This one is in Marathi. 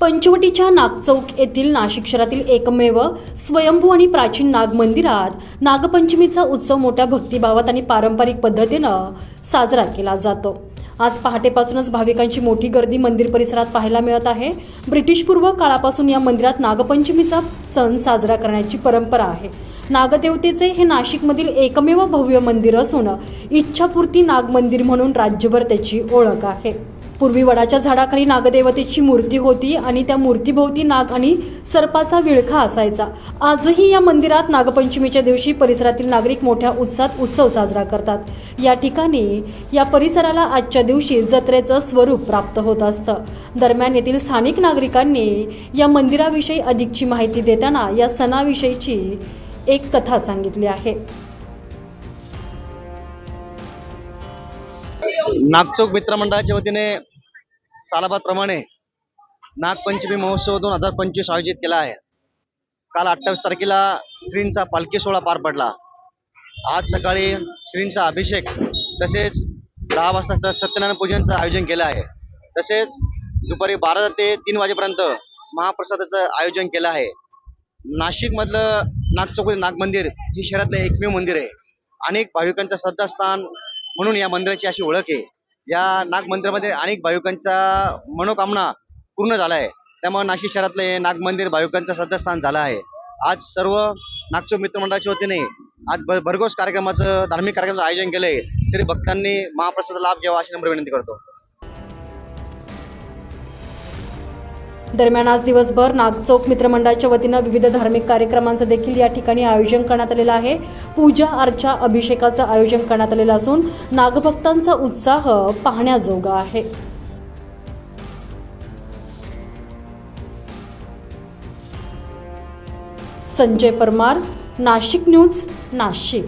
पंचवटीच्या नागचौक येथील नाशिक शहरातील एकमेव स्वयंभू आणि प्राचीन नाग मंदिरात नागपंचमीचा उत्सव मोठ्या भक्तिभावात आणि पारंपरिक पद्धतीनं साजरा केला जातो. आज पहाटेपासूनच भाविकांची मोठी गर्दी मंदिर परिसरात पाहायला मिळत आहे. ब्रिटिशपूर्व काळापासून या मंदिरात नागपंचमीचा सण साजरा करण्याची परंपरा आहे. नागदेवतेचे हे नाशिकमधील एकमेव भव्य मंदिर असून इच्छापूर्ती नाग मंदिर म्हणून राज्यभर त्याची ओळख आहे. पूर्वी वडाच्या झाडाखाली नागदेवतेची मूर्ती होती आणि त्या मूर्तीभोवती नाग आणि सर्पाचा विळखा असायचा. आजही या मंदिरात नागपंचमीच्या दिवशी परिसरातील नागरिक मोठ्या उत्साहात उत्सव साजरा करतात. या ठिकाणी या परिसराला आजच्या दिवशी जत्रेचं स्वरूप प्राप्त होत असतं. दरम्यान येथील स्थानिक नागरिकांनी या मंदिराविषयी अधिकची माहिती देताना या सणाविषयीची एक कथा सांगितली आहे. नागचौक मित्रमंडळाच्या वतीने सालाबादप्रमाणे नागपंचमी महोत्सव दोन हजार पंचवीस आयोजित केला आहे. काल अठ्ठावीस तारखेला श्रींचा पालखी सोहळा पार पडला. आज सकाळी श्रींचा अभिषेक तसेच दहा वाजता सत्यनारायण पूजनचं आयोजन केलं आहे. तसेच दुपारी बारा ते तीन वाजेपर्यंत महाप्रसादाचं आयोजन केलं आहे. नाशिकमधलं नागचौक नाग मंदिर हे शहरातलं एकमेव मंदिर आहे. अनेक भाविकांचं श्रद्धास्थान म्हणून या मंदिराची अशी ओळख आहे. या नागमंदिरामध्ये अनेक भाविकांचा मनोकामना पूर्ण झाला आहे त्यामुळे नाशिक शहरातलं हे नाग मंदिर भाविकांचं श्रद्धास्थान झालं आहे. आज सर्व नागचो मित्रमंडळाच्या वतीने आज भरघोस कार्यक्रमाचं धार्मिक कार्यक्रमाचं आयोजन केलंय. तरी भक्तांनी महाप्रसादाचा लाभ घ्यावा अशी नम्र विनंती करतो. दरम्यान आज दिवसभर नागचौक मित्रमंडळाच्या वतीनं विविध धार्मिक कार्यक्रमांचं देखील या ठिकाणी आयोजन करण्यात आलेलं आहे. पूजा अर्चा अभिषेकाचं आयोजन करण्यात आलेलं असून नागभक्तांचा उत्साह पाहण्याजोगा आहे. संजय परमार नाशिक न्यूज नाशिक.